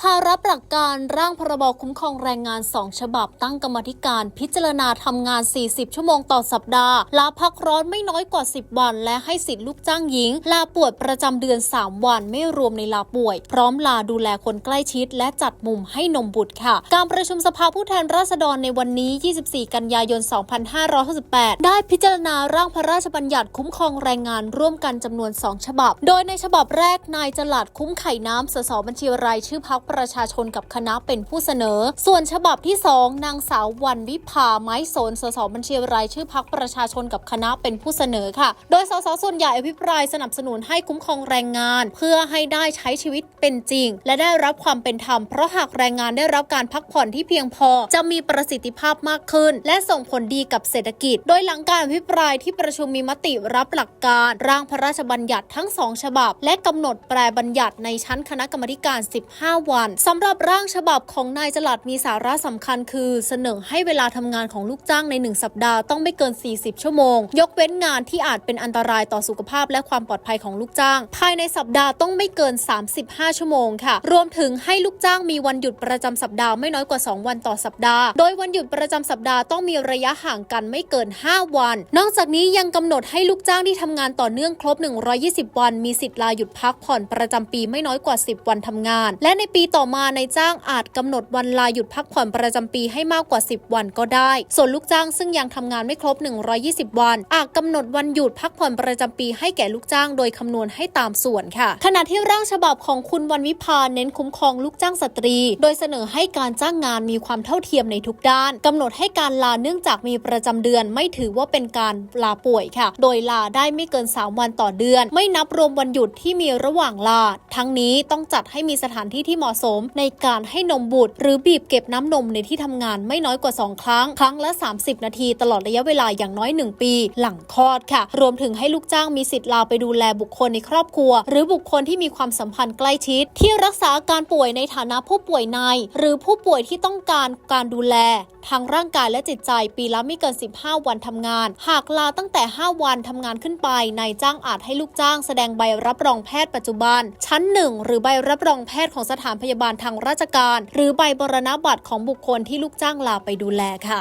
ภารับหลักการร่างพรบคุ้มครองแรงงาน 2 ฉบับตั้งกรรมธิการพิจารณาทำงาน 40 ชั่วโมงต่อสัปดาห์ ลาพักร้อนไม่น้อยกว่า 10 วัน และให้สิทธิลูกจ้างหญิง ลาป่วยประจำเดือน 3 วันไม่รวมในลาป่วย พร้อมลาดูแลคนใกล้ชิด และจัดมุมให้นมบุตรค่ะ การประชุมสภาผู้แทนราษฎรในวันนี้ 24 กันยายน 2568 ได้พิจารณาร่างพระราชบัญญัติคุ้มครองแรงงานร่วมกันจำนวน 2 ฉบับ โดยในฉบับแรกนายจลัดคุ้มไข่น้ำสสบัญชีรายชื่อพักประชาชนกับคณะเป็นผู้เสนอ ส่วนฉบับที่ 2 นางสาววันวิภาไม้โสนสสบัญชีรายชื่อพักประชาชนกับคณะเป็นผู้เสนอค่ะ โดยสสส่วนใหญ่อภิปรายสนับสนุนให้คุ้มครองแรงงาน เพื่อให้ได้ใช้ชีวิตเป็นจริง และได้รับความเป็นธรรมเพราะหากแรงงานได้รับการพักผ่อนที่เพียงพอ จะมีประสิทธิภาพมากขึ้น และส่งผลดีกับเศรษฐกิจ โดยหลังการอภิปรายที่ประชุมมีมติรับหลักการ ร่างพระราชบัญญัติทั้งสองฉบับ และกำหนดแปรบัญญัติในชั้นคณะกรรมาธิการ 15วันสำหรับร่างฉบับของนายจลัดมีสาระสำคัญคือเสนอให้เวลาทำงานของลูกจ้างใน 1 สัปดาห์ต้องไม่เกิน 40 ชั่วโมง ยกเว้นงานที่อาจเป็นอันตรายต่อสุขภาพและความปลอดภัยของลูกจ้าง ภายในสัปดาห์ต้องไม่เกิน 35 ชั่วโมงค่ะ รวมถึงให้ลูกจ้างมีวันหยุดประจำสัปดาห์ไม่น้อยกว่า 2 วันต่อสัปดาห์ โดยวันหยุดประจำสัปดาห์ต้องมีระยะห่างกันไม่เกิน 5 วัน นอกจากนี้ยังกำหนดให้ลูกจ้างที่ทำงานต่อเนื่องครบ 120 วัน มีสิทธิ์ลาหยุดพักผ่อนประจำปีไม่น้อยกว่า 10 วันทำงาน และในปีต่อมาในายจ้างอาจกำหนดวันลาหยุดพักผ่อนประจำปีให้มากกว่า 10 วันก็ได้ ส่วนลูกจ้างซึ่งยังทำงานไม่ครบ 120 วัน อาจกำหนดวันหยุดพักผ่อนประจำปีให้แก่ลูกจ้างโดยคำนวณให้ตามส่วนค่ะ ขณะที่ร่างฉบับของคุณวันวิพาเน้นคุ้มครองลูกจ้างสตรี โดยเสนอให้การจ้างงานมีความเท่าเทียมในทุกด้านกำหนดให้การลาเนื่องจากมีประจำเดือน ไม่ถือว่าเป็นการลาป่วยค่ะ โดยลาได้ไม่เกิน 3 วันต่อเดือน ไม่นับรวมวันหยุดที่มีระหว่างลา ทั้งนี้ต้องจัดให้มีสถานที่ที่เหมาะสม ในการให้นมบุตร หรือบีบเก็บน้ำนมในที่ทำงานไม่น้อยกว่า 2 ครั้ง ครั้งละ 30 นาที ตลอดระยะเวลาอย่างน้อย 1 ปี หลังคลอดค่ะ รวมถึงให้ลูกจ้างมีสิทธิ์ลาไปดูแลบุคคลในครอบครัว หรือบุคคลที่มีความสัมพันธ์ใกล้ชิด ที่รักษาอาการป่วยในฐานะผู้ป่วยใน หรือผู้ป่วยที่ต้องการการดูแลทางร่างกายและจิตใจปีละไม่เกิน 15 วันทำงาน หากลาตั้งแต่ 5 วันทำงานขึ้นไป นายจ้างอาจให้ลูกจ้างแสดงใบรับรองแพทย์ปัจจุบัน ชั้น 1 หรือใบรับรองแพทย์ของสถานถานพยาบาลทางราชการ หรือใบบรณบัตรของบุคคลที่ลูกจ้างลาไปดูแลค่ะ